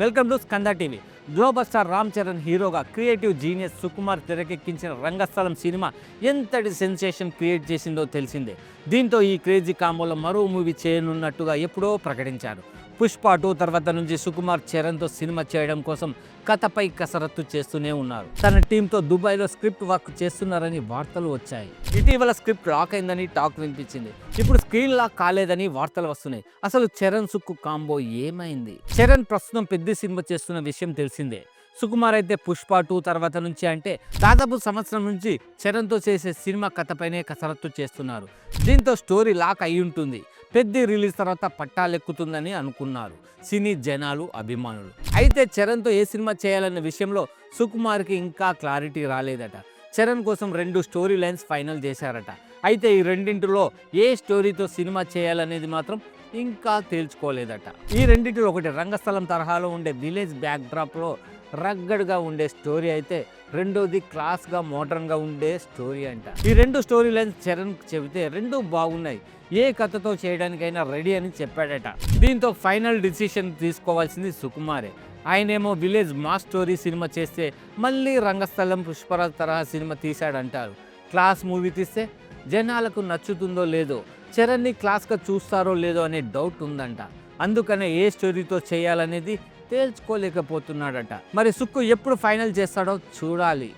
Welcome to Skanda TV. Global star Ram Charan హీరోగా creative genius Sukumar తెరకెక్కించిన Rangasthalam cinema ఎంతటి sensation create చేసిందో తెలిసిందే. దీంతో ఈ క్రేజీ కాంబోలో మరో మూవీ చేయనున్నట్టుగా ఎప్పుడో ప్రకటించారు. పుష్ప టూ తర్వాత నుంచి సుకుమార్ చరణ్తో సినిమా చేయడం కోసం కథపై కసరత్తు చేస్తూనే ఉన్నారు. తన టీంతో దుబాయ్లో స్క్రిప్ట్ వర్క్ చేస్తున్నారని వార్తలు వచ్చాయి. ఇటీవల స్క్రిప్ట్ లాక్ అయిందని టాక్ వినిపించింది. ఇప్పుడు స్క్రీన్ లాక్ కాలేదని వార్తలు వస్తున్నాయి. అసలు చరణ్ సుక్కు కాంబో ఏమైంది? చరణ్ ప్రస్తుతం పెద్ద సినిమా చేస్తున్న విషయం తెలిసిందే. సుకుమార్ అయితే పుష్ప టూ తర్వాత నుంచి అంటే దాదాపు సంవత్సరం నుంచి చరణ్తో చేసే సినిమా కథపైనే కసరత్తు చేస్తున్నారు. దీంతో స్టోరీ లాక్ అయి ఉంటుంది పెద్ద రిలీజ్ తర్వాత పట్టాలెక్కుతుందని అనుకున్నారు. సినీ జనాలు అభిమానులు. అయితే చరణ్తో ఏ సినిమా చేయాలన్న విషయంలో సుకుమార్కి ఇంకా క్లారిటీ రాలేదట. చరణ్ కోసం రెండు స్టోరీ లైన్స్ ఫైనల్ చేశారట. అయితే ఈ రెండింటిలో ఏ స్టోరీతో సినిమా చేయాలనేది మాత్రం ఇంకా తేల్చుకోలేదట. ఈ రెండింటిలో ఒకటి రంగస్థలం తరహాలో ఉండే విలేజ్ బ్యాక్ డ్రాప్లో రగ్గడ్గా ఉండే స్టోరీ అయితే రెండోది క్లాస్గా మోడర్న్గా ఉండే స్టోరీ అంట. ఈ రెండు స్టోరీ లైన్స్ చరణ్ చెబితే రెండు బాగున్నాయి. ఏ కథతో చేయడానికైనా రెడీ అని చెప్పాడట. దీంతో ఫైనల్ డిసిషన్ తీసుకోవాల్సింది సుకుమారే. ఆయనేమో విలేజ్ మా స్టోరీ సినిమా చేస్తే మళ్ళీ రంగస్థలం పుష్పరాజ్ తరహా సినిమా తీశాడంటారు. క్లాస్ మూవీ తీస్తే జనాలకు నచ్చుతుందో లేదో చరణ్ని క్లాస్గా చూస్తారో లేదో అనే డౌట్ ఉందంట. అందుకనే ఏ స్టోరీతో చేయాలనేది తేల్చుకోలేకపోతున్నాడట. మరి సుక్కు ఎప్పుడు ఫైనల్ చేస్తాడో చూడాలి.